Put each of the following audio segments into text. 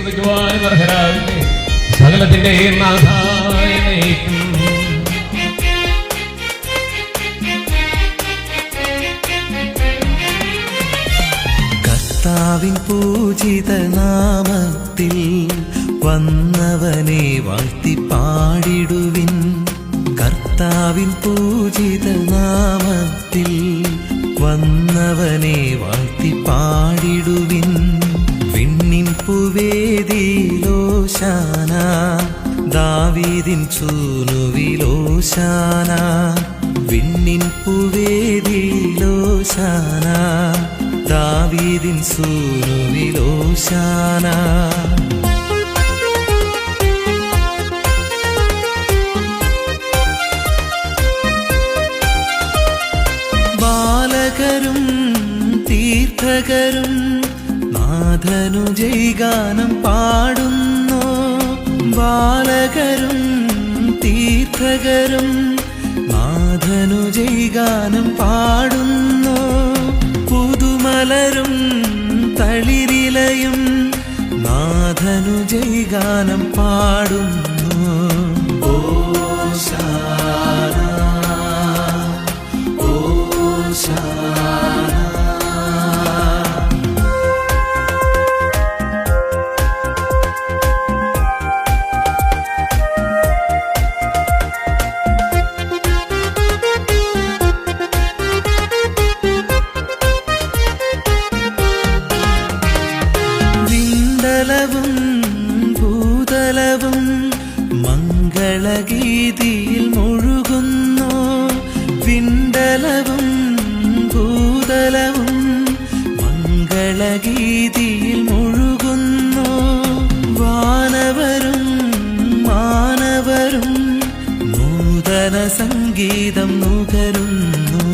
എന്റെ നാഥായ നയിക്കും കർത്താവിൻ പൂജിത നാമത്തിൽ വന്നവനെ വാഴ്ത്തി പാടിടുവിൻ. കർത്താവിൻ പൂജിത നാമത്തിൽ വന്നവനെ വാഴ്ത്തി പാടിടുവിൻ. വിണ്ണിൻ പുവേദിയിലോശാന ദാവീദിൻ ചൂനുവിലോശാന വിണ്ണിൻ പുവേദിയിലോശാന ദാവീദിൻ സൂനുവിലോശാന ബാലകരും തീർത്ഥകരും നാഥനു ജൈഗാനം പാടുന്നു. ബാലകരും തീർത്ഥകരും നാഥനു ജൈഗാനം പാടുന്നു. പുതുമലരും തളിരിലയും നാഥനു ജൈഗാനം പാടുന്നു. ഓശാന ഓ വിണ്ടലവും മംഗളഗീതിയിൽ മുഴുകുന്നു. വിണ്ടലവും ഭൂതലവും മംഗളഗീതിയിൽ മുഴുകുന്നു. വാനവരും മാനവരും നൂതന സംഗീതം നുകരുന്നു.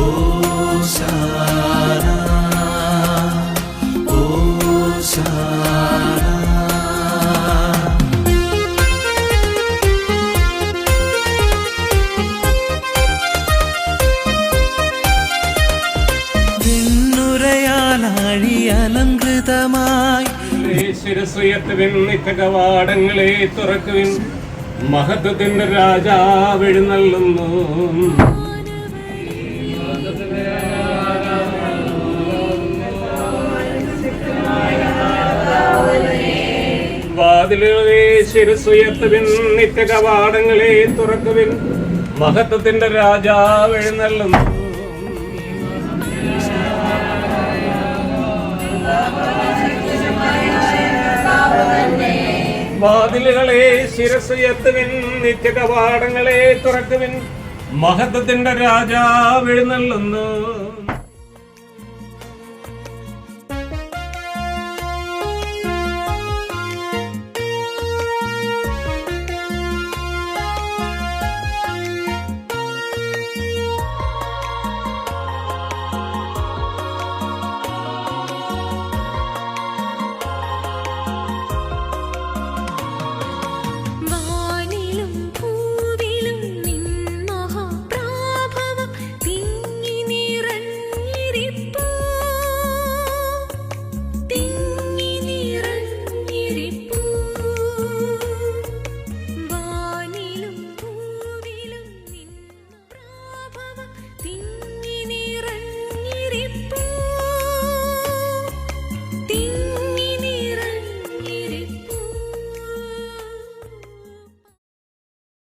ഓശാന ശിരസുയർത്തുവിൻ നിത്യകവാടങ്ങളെ തുറക്കുവിൻ. മഹത്വത്തിന്റെ രാജാവ് എഴുന്നള്ളുന്നു വാതിലുകളെ ശിരസുയർത്തുവിൻ നിത്യകവാടങ്ങളെ തുറക്കുവിൻ. മഹത്വത്തിന്റെ രാജാവ് എഴുന്നള്ളുന്നു വാതിലുകളെ ശിരസുയർത്തുവിൻ നിത്യകവാടങ്ങളെ തുറക്കുവിൻ. മഹത്വത്തിന്റെ രാജാവ് എഴുന്നള്ളുന്നു.